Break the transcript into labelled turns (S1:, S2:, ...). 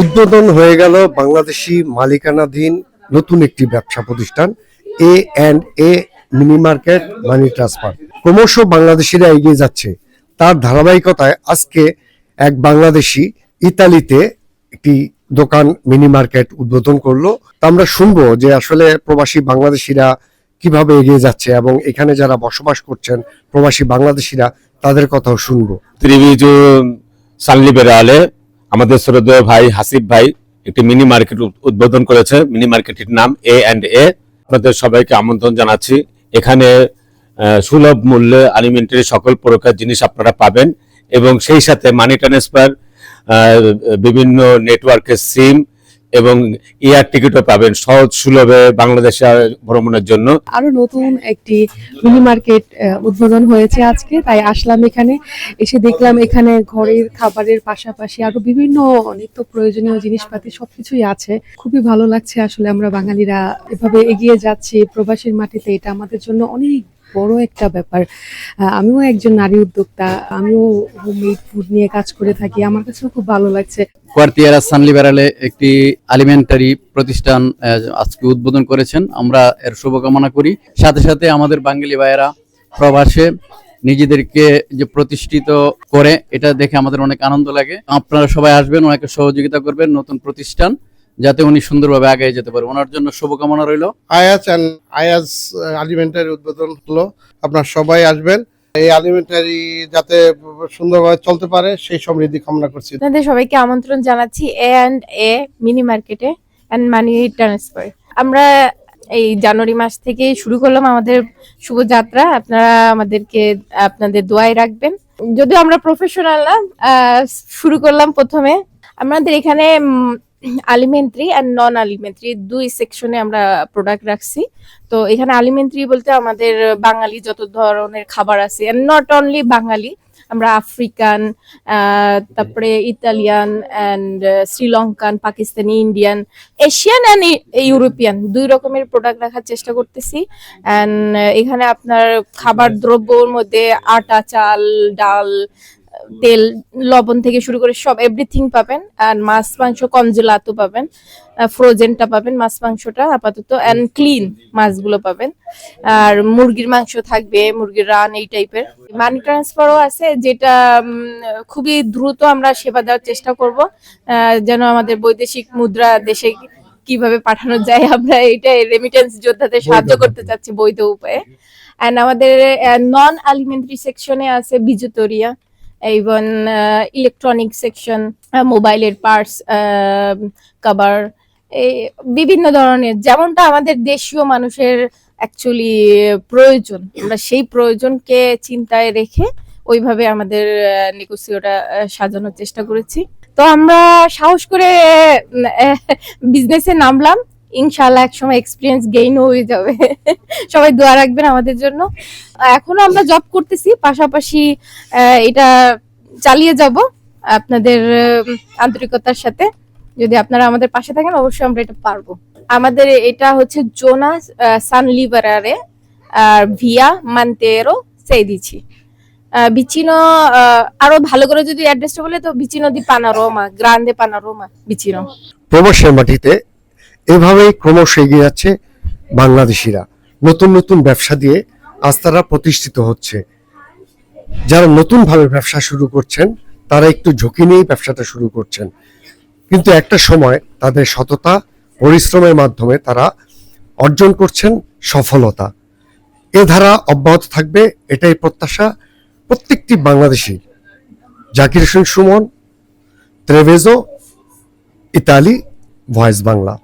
S1: উদ্বোধন হয়ে গেল বাংলাদেশি মালিকানাধীন নতুন একটি ব্যবসা প্রতিষ্ঠান A and A mini market money transfer ক্রমশ বাংলাদেশিরা এগিয়ে যাচ্ছে। তার ধারাবাহিকতায় আজকে এক বাংলাদেশি ইতালিতে একটি দোকান মিনি মার্কেট উদ্বোধন করল। তা আমরা শুনব যে আসলে প্রবাসী বাংলাদেশিরা কীভাবে এগিয়ে যাচ্ছে এবং এখানে যারা বসবাস করছেন প্রবাসী বাংলাদেশিরা তাদের কথাও শুনব।
S2: ত্রিভিজু সান লিবেরালে আমাদের শ্রদ্ধেয় ভাই হাসিফ ভাই একটি মিনি মার্কেট উদ- উদ্বোধন করেছে। মিনি মার্কেটের নাম এ অ্যান্ড এ আপনাদের সবাইকে আমন্ত্রণ জানাচ্ছি। এখানে সুলভ মূল্যে আলিমেন্টারি সকল প্রকার জিনিস আপনারা পাবেন এবং সেই সাথে মানি ট্রান্সফার বিভিন্ন নেটওয়ার্কের সিম এবং এয়ার টিকিটও পাবেন সহজ সুলভে বাংলাদেশে ভ্রমণের জন্য।
S3: আরও নতুন একটি মিনি মার্কেট উদ্বোধন হয়েছে আজকে, তাই আসলাম এখানে। এসে দেখলাম এখানে ঘরের খাবারের পাশাপাশি আরও বিভিন্ন নিত্য প্রয়োজনীয় জিনিসপাতি সবকিছুই আছে। খুবই ভালো লাগছে আসলে আমরা বাঙালিরা এভাবে এগিয়ে যাচ্ছি, প্রবাসীর মাটিতে, এটা আমাদের জন্য অনেক বড় একটা ব্যাপার। আমিও একজন নারী উদ্যোক্তা, আমিও হোমমেড ফুড নিয়ে কাজ করে থাকি। আমার কাছেও খুব ভালো লাগছে।
S4: কোয়ার্তিয়ারা সান লিবারালে একটি আলিমেন্টারি প্রতিষ্ঠান আজকে উদ্বোধন করেছেন। আমরা এর শুভকামনা করি। সাথে সাথে আমাদের বাঙালি ভাইয়েরা প্রবাসে নিজেদেরকে যে প্রতিষ্ঠিত করে, এটা দেখে আমাদের অনেক আনন্দ লাগে। আপনারা সবাই আসবেন ওনাকে সহযোগিতা করবেন নতুন প্রতিষ্ঠান। যাতে উনি সুন্দরভাবে আগে যেতে পারে। ওনার জন্য শুভকামনা রইল।
S5: আয়াজ অ্যান্ড আয়াজ আলিমেন্টারি উদ্বোধন হলো। আপনার সবাই আসবেন। এই আলিমেন্টারি যাতে সুন্দরভাবে চলতে পারে সেই সমৃদ্ধি কামনা করছি।
S6: আপনাদের সবাইকে আমন্ত্রণ জানাচ্ছি এ অ্যান্ড এ মিনি মার্কেটে অ্যান্ড মানি ট্রান্সফার আমরা এই জানুয়ারি মাস থেকে শুরু করলাম আমাদের শুভযাত্রা। আপনারা আমাদেরকে আপনাদের দোয়ায় রাখবেন। যদিও আমরা প্রফেশনাল না আহ, শুরু করলাম প্রথমে। আমাদের এখানে আলিমেন্টারি অ্যান্ড নন আলিমেন্টারি দুই সেকশনে আমরা প্রোডাক্ট রাখছি। তো এখানে আলিমেন্টারি বলতে আমাদের বাঙালি যত ধরনের খাবার আছে অ্যান্ড নট অনলি বাঙালি আমরা আফ্রিকান তারপরে Italian and Sri Lankan Pakistani Indian Asian and European দুই রকমের প্রোডাক্ট রাখার চেষ্টা করতেছি। অ্যান্ড এখানে আপনার খাবার দ্রব্যর মধ্যে আটা চাল ডাল তেল লবণ থেকে শুরু করে সব এভরিথিং পাবেন। আর মাছ মাংস কনজেলাতো পাবেন। ফ্রোজেনটা পাবেন মাছ মাংসটা আপাতত। অ্যান্ড ক্লিন মাছগুলো পাবেন। আর মুরগির মাংস থাকবে মুরগির রান এই টাইপের মানি ট্রান্সফারও আছে যেটা খুবই দ্রুত আমরা সেবা দেওয়ার চেষ্টা করব। আহ, যেন আমাদের বৈদেশিক মুদ্রা দেশে কীভাবে পাঠানো যায় আমরা এটা রেমিটেন্স যোদ্ধাদের সাহায্য করতে চাচ্ছি বৈধ উপায়ে। অ্যান্ড আমাদের নন আলিমেন্টারি সেকশনে আছে বিজুতরিয়া এবং ইলেকট্রনিক সেকশন মোবাইলের পার্টস কভার এই বিভিন্ন ধরনের। যেমনটা আমাদের দেশীয় মানুষের অ্যাকচুয়ালি প্রয়োজন। আমরা সেই প্রয়োজনকে চিন্তায় রেখে ওইভাবে আমাদের নিকোসিওটা সাজানোর চেষ্টা করেছি। তো আমরা সাহস করে বিজনেসে নামলাম। ইনশাল্লাহ একসময় এক্সপিরিয়েন্স গেইন হয়ে যাবে। সবাই দোয়া রাখবেন আমাদের জন্য। এখনও আমরা জব করতেছি, পাশাপাশি এটা চালিয়ে যাব আপনাদের আন্তরিকতার সাথে। যদি আপনারা আমাদের পাশে থাকেন, অবশ্যই আমরা এটা পারব। আমাদের এটা হচ্ছে জোনাস সান লিবারারে, আর ভিয়া মান্তেরো সেইদিছি বিচিনো আরও ভালো করে যদি অ্যাড্রেসটা বলে তো বিচিনো দি পানারোমা, গ্রান্দে পানারোমা বিচিনো
S1: প্রবাসের মাটিতে এভাবেই ক্রমশ এগিয়ে যাচ্ছে বাংলাদেশিরা। নতুন নতুন ব্যবসা দিয়ে আজ তারা প্রতিষ্ঠিত হচ্ছে। যারা নতুনভাবে ব্যবসা শুরু করছেন, তারা একটু ঝুঁকি নিয়েই ব্যবসাটা শুরু করছেন। কিন্তু একটা সময় তাদের সততা, পরিশ্রমের মাধ্যমে তারা অর্জন করছেন সফলতা। এ ধারা অব্যাহত থাকবে, এটাই প্রত্যাশা প্রত্যেকটি Bangladeshi. Zakir Hossain Sumon, Treviso, Italy, voice Bangla.